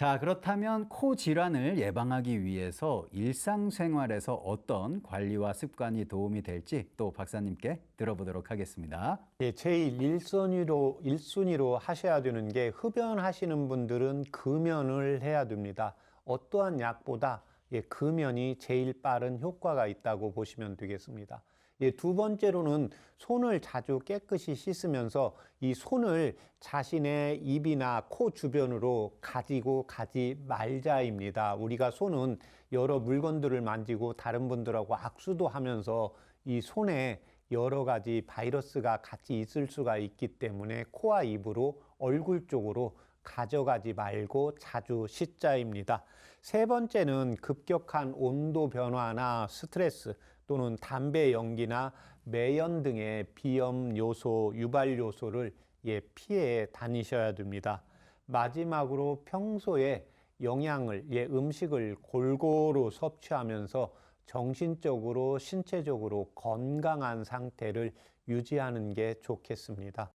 자, 그렇다면 코 질환을 예방하기 위해서 일상생활에서 어떤 관리와 습관이 도움이 될지 또 박사님께 들어보도록 하겠습니다. 예, 제일 일순위로 일순위로 하셔야 되는 게 흡연하시는 분들은 금연을 해야 됩니다. 어떠한 약보다 예, 금연이 제일 빠른 효과가 있다고 보시면 되겠습니다. 예, 두 번째로는 손을 자주 깨끗이 씻으면서 이 손을 자신의 입이나 코 주변으로 가지고 가지 말자입니다. 우리가 손은 여러 물건들을 만지고 다른 분들하고 악수도 하면서 이 손에 여러 가지 바이러스가 같이 있을 수가 있기 때문에 코와 입으로 얼굴 쪽으로 가져가지 말고 자주 씻자입니다. 세 번째는 급격한 온도 변화나 스트레스 또는 담배 연기나 매연 등의 비염 요소, 유발 요소를 예, 피해 다니셔야 됩니다. 마지막으로 평소에 영양을, 예, 음식을 골고루 섭취하면서 정신적으로, 신체적으로 건강한 상태를 유지하는 게 좋겠습니다.